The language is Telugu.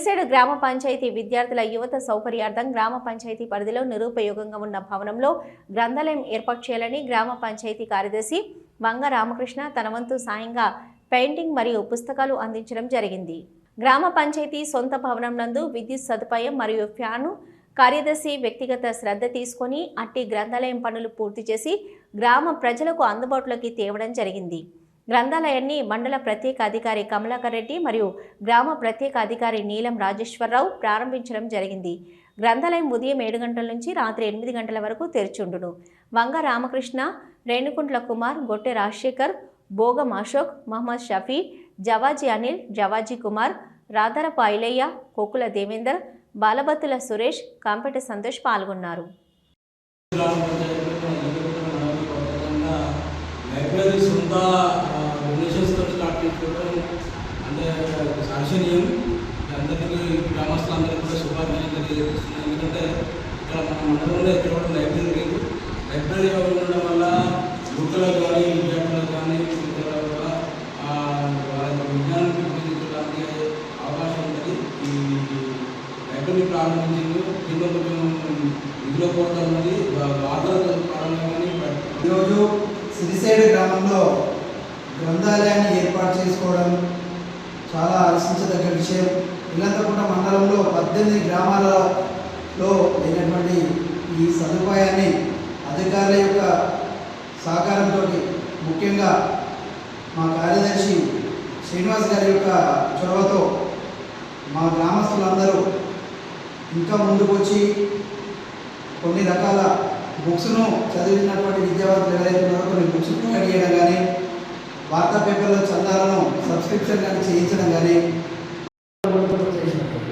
సిరిసేడు గ్రామ పంచాయతీ విద్యార్థుల యువత సౌకర్యార్థం గ్రామ పంచాయతీ పరిధిలో నిరుపయోగంగా ఉన్న భవనంలో గ్రంథాలయం ఏర్పాటు చేయాలని గ్రామ పంచాయతీ కార్యదర్శి వంగ రామకృష్ణ తన వంతు సాయంగా పెయింటింగ్ మరియు పుస్తకాలు అందించడం జరిగింది. గ్రామ పంచాయతీ సొంత భవనం నందు విద్యుత్ సదుపాయం మరియు ఫ్యాను కార్యదర్శి వ్యక్తిగత శ్రద్ధ తీసుకొని అట్టి గ్రంథాలయం పనులు పూర్తి చేసి గ్రామ ప్రజలకు అందుబాటులోకి తేవడం జరిగింది. గ్రంథాలయాన్ని మండల ప్రత్యేక అధికారి కమలాకర్ రెడ్డి మరియు గ్రామ ప్రత్యేక అధికారి నీలం రాజేశ్వరరావు ప్రారంభించడం జరిగింది. గ్రంథాలయం ఉదయం ఏడు గంటల నుంచి రాత్రి ఎనిమిది గంటల వరకు తెరిచుండును. వంగ రామకృష్ణ రేణుకుంట్ల కుమార్ గొట్టె రాజశేఖర్ భోగం అశోక్ మహమ్మద్ షఫీ జవాజీ అనిల్ జవాజీ కుమార్ రాధారపు ఐలయ్య కోకుల దేవేందర్ బాలబత్తుల సురేష్ కాంపెట సంతోష్ పాల్గొన్నారు. గ్రామ పంచాయతీలో ఎన్నికల పథకంగా లైబ్రరీ సొంత డొనేషన్స్తో స్టార్ట్ చేసుకోవడం అంటే సాక్షనీయం అందరికీ గ్రామస్తులందరికీ కూడా శుభాకాంక్షలు తెలియజేస్తున్నాను. ఎందుకంటే ఇక్కడ మన మండలంలో ఎక్కడ కూడా లైబ్రరీ లేదు. లైబ్రరీ ఉండడం వల్ల యువకులకు కానీ విద్యార్థులకు కానీ వాళ్ళ విజ్ఞానం పెంపొందించడానికి అవకాశం ఉంటుంది. ఈ లైబ్రరీ ప్రారంభించింది దీనిలో కొంచెం నిధుల కొరత ఉన్నది వాటర్ ప్రారంభం కానీ ఈరోజు సిరిసేడు గ్రామంలో గ్రంథాలయాన్ని ఏర్పాటు చేసుకోవడం చాలా ఆలోచించదగ్గ విషయం. ఇల్లంతకుంట మండలంలో పద్దెనిమిది గ్రామాలలో లేనటువంటి ఈ సదుపాయాన్ని అధికారుల యొక్క సహకారంతో ముఖ్యంగా మా కార్యదర్శి శ్రీనివాస్ గారి యొక్క చొరవతో మా గ్రామస్తులందరూ ఇంకా ముందుకు వచ్చి కొన్ని రకాల బుక్స్ను చదివినటువంటి విద్యార్థులు ఎవరైతే ఉన్నారో కొన్ని బుక్స్ ప్రొవైడ్ చేయడం కానీ వార్తా పేపర్లో చందాలను సబ్స్క్రిప్షన్ కానీ చేయించడం కానీ